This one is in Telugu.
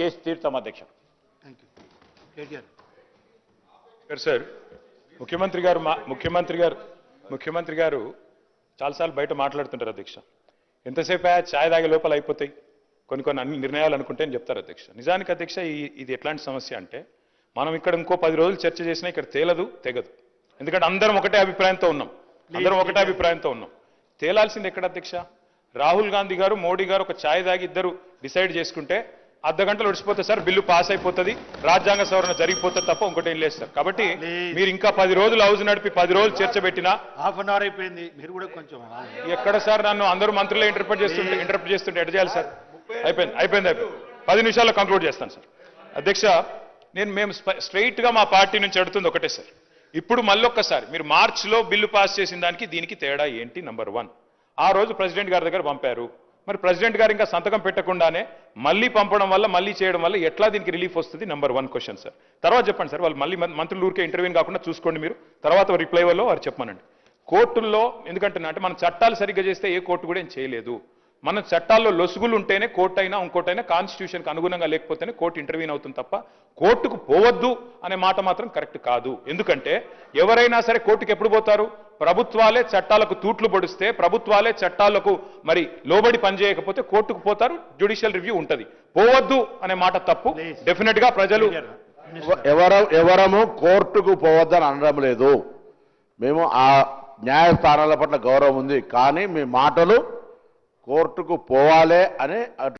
చేసి తీరుతాం అధ్యక్ష సార్ ముఖ్యమంత్రి గారు మా ముఖ్యమంత్రి గారు ముఖ్యమంత్రి గారు చాలాసార్లు బయట మాట్లాడుతుంటారు అధ్యక్ష. ఎంతసేపు ఆ ఛాయ్ తాగే లోపల అయిపోతాయి? కొన్ని కొన్ని అన్ని నిర్ణయాలు అనుకుంటే అని చెప్తారు అధ్యక్ష. నిజానికి అధ్యక్ష ఈ ఇది ఎట్లాంటి సమస్య అంటే మనం ఇక్కడ ఇంకో పది రోజులు చర్చ చేసినా ఇక్కడ తేలదు తెగదు. ఎందుకంటే అందరం ఒకటే అభిప్రాయంతో ఉన్నాం. అందరం ఒకటే అభిప్రాయంతో ఉన్నాం. తేలాల్సింది ఎక్కడ అధ్యక్ష? రాహుల్ గాంధీ గారు మోడీ గారు ఒక ఛాయ్ తాగి ఇద్దరు డిసైడ్ చేసుకుంటే అర్ధ గంటలు ఒడిచిపోతుంది సార్ బిల్లు పాస్ అయిపోతుంది. రాజ్యాంగ సవరణ జరిగిపోతుంది తప్ప ఇంకోటి ఏం లేదు సార్. కాబట్టి. మీరు ఇంకా పది రోజులు హౌస్ నడిపి పది రోజులు చర్చ పెట్టినా హాఫ్ అన్ అవర్ అయిపోయింది. మీరు కూడా కొంచెం ఎక్కడ సార్ నన్ను అందరూ మంత్రులే ఇంటర్ప్రిట్ చేస్తుంటే ఇంటర్ప్రిట్ చేస్తుంటే ఎట్ట చేయాలి సార్? అయిపోయింది అయిపోయింది అయిపోయింది. పది నిమిషాల్లో కంక్లూడ్ చేస్తాను సార్. అధ్యక్ష నేను మేము స్ట్రైట్గా మా పార్టీ నుంచి అడుగుతుంది ఒకటే సార్. ఇప్పుడు మళ్ళొక్కసారి మీరు మార్చిలో బిల్లు పాస్ చేసిన దానికి దీనికి తేడా ఏంటి? నంబర్ వన్ ఆ రోజు ప్రెసిడెంట్ గారి దగ్గర పంపారు. మరి ప్రెసిడెంట్ గారు ఇంకా సంతకం పెట్టకుండానే మళ్ళీ పంపడం వల్ల మళ్ళీ చేయడం వల్ల ఎట్లా దీనికి రిలీఫ్ వస్తుంది? నెంబర్ వన్ క్వశ్చన్ సార్ తర్వాత చెప్పండి సార్ వాళ్ళు మళ్ళీ మం- మంత్రులు ఊరికే ఇంటర్వ్యూ కాకుండా చూసుకోండి మీరు. తర్వాత రిప్లై వల్ల వారు చెప్పమనండి. కోర్టుల్లో ఎందుకంటే అంటే మనం చట్టాలు సరిగ్గా చేస్తే ఏ కోర్టు కూడా ఏం చేయలేదు. మన చట్టాల్లో లొసుగులు ఉంటేనే కోర్టు అయినా ఇంకోటైనా కాన్స్టిట్యూషన్కి అనుగుణంగా లేకపోతేనే కోర్టు ఇంటర్వ్యూన్ అవుతుంది తప్ప కోర్టుకు పోవద్దు అనే మాట మాత్రం కరెక్ట్ కాదు. ఎందుకంటే ఎవరైనా సరే కోర్టుకు ఎప్పుడు పోతారు? ప్రభుత్వాలే చట్టాలకు తూట్లు పొడిస్తే ప్రభుత్వాలే చట్టాలకు మరి లోబడి పనిచేయకపోతే కోర్టుకు పోతారు జ్యుడిషియల్ రివ్యూ ఉంటది. పోవద్దు అనే మాట తప్పు. డెఫినెట్గా ప్రజలు ఎవర ఎవరము కోర్టుకు పోవద్దని అనడం లేదు. మేము ఆ న్యాయస్థానాల పట్ల గౌరవం ఉంది. కానీ మీ మాటలు కోర్టుకు పోవాలే అని